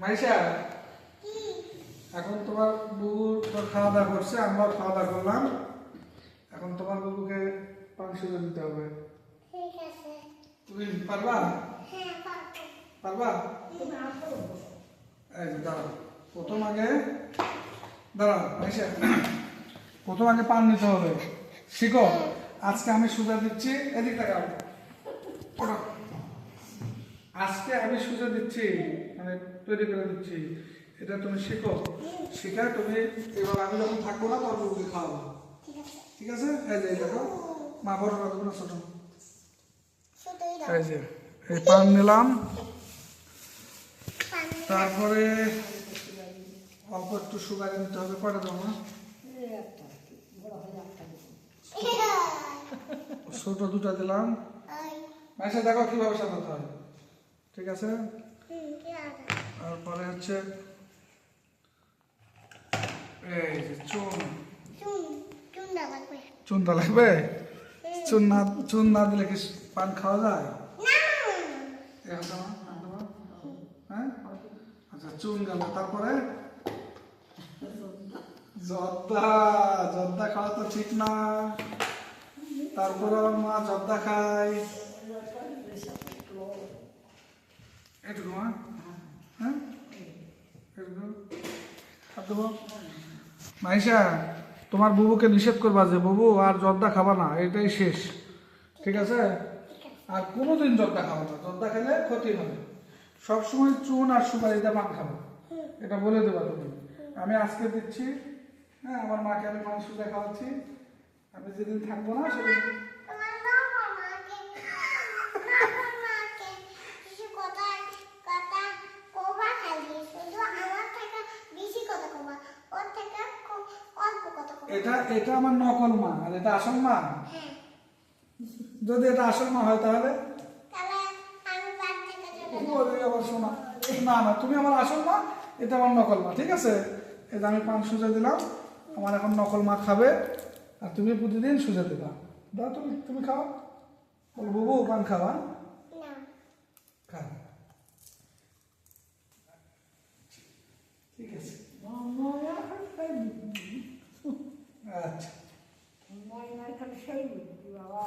মাইশা এখন তোমার বুবু তো খাওয়া দাওয়া করছে আমরাও খাওয়া দাওয়া করলাম। এখন তোমার বুবুকে সুযোগ দিতে হবে। তুমি পারবা? হ্যাঁ পারবা। এই যে দাঁড়াও প্রথম আগে দাঁড়াও মাইশা প্রথম আগে পান নিতে হবে। শিখো। আজকে আমি সুজা দিচ্ছি এদিক টাকা ওটা। আজকে আমি সুযোগ দিচ্ছি মানে তৈরি করে দিচ্ছি। এটা তুমি শেখো। শিখে তুমি এবার আমি যখন থাকব না তোর বুবুকে খাওয়াবো ঠিক আছে। এই যে দেখো। মা বড় কত না ছোট। এই যে এই পান নিলাম। তারপরে অল্প একটু সুগার নিতে হবে দেবো না ছোট দুটা দিলাম। মাইসে দেখো কীভাবে সাজাতে হয়। ঠিক আছে? তারপরে হচ্ছে এই চুন। চুনটা লাগবে? চুন না চুন না দিলে কি পান খাওয়া যায়? হ্যাঁ? আচ্ছা চুন গেল। তারপরে? জর্দা জর্দা খাওয়া তো ঠিক না। তারপরে মা জর্দা খায়। মা হ্যাঁ? মাইশা, তোমার বুবুকে নিষেধ করবা যে, বুবু, আর জর্দা খাবা না, এটাই শেষ। ঠিক আছে? আর কোনোদিন জর্দা খাব না। জর্দা খেলে ক্ষতি হবে। সবসময় চুন আর সুপারিতে পান খাব। এটা বলে দেবা তুমি। আমি আজকে দিচ্ছি। হ্যাঁ আমার মাকে আমি সুজা খাওয়াচ্ছি আমি যেদিন থাকব না, সেদিন তোমার বাবা মাকে বাবা মাকে কিছু কথা কথা কোবা খালি শুধু আমার থেকে বেশি কথা কোবা ওর থেকে কো- অল্প কথা কোবা এটা এটা আমার নকল মা আর এটা আসল মা হ্যাঁ। যদি এটা আসল মা হয় তাহলে? আবার শোনা না না তুমি আমার আসল মা এটা আমার নকল মা ঠিক আছে? এটা আমি পান সুজা দিলাম আমার এখন নকল মা খাবে আর তুমি প্রতিদিন সুজা দিবা। দাও তুমি তুমি খাও। বল বুবু পান খাওয়া ঠিক আছে। আচ্ছা ময়না খান সেই বাবা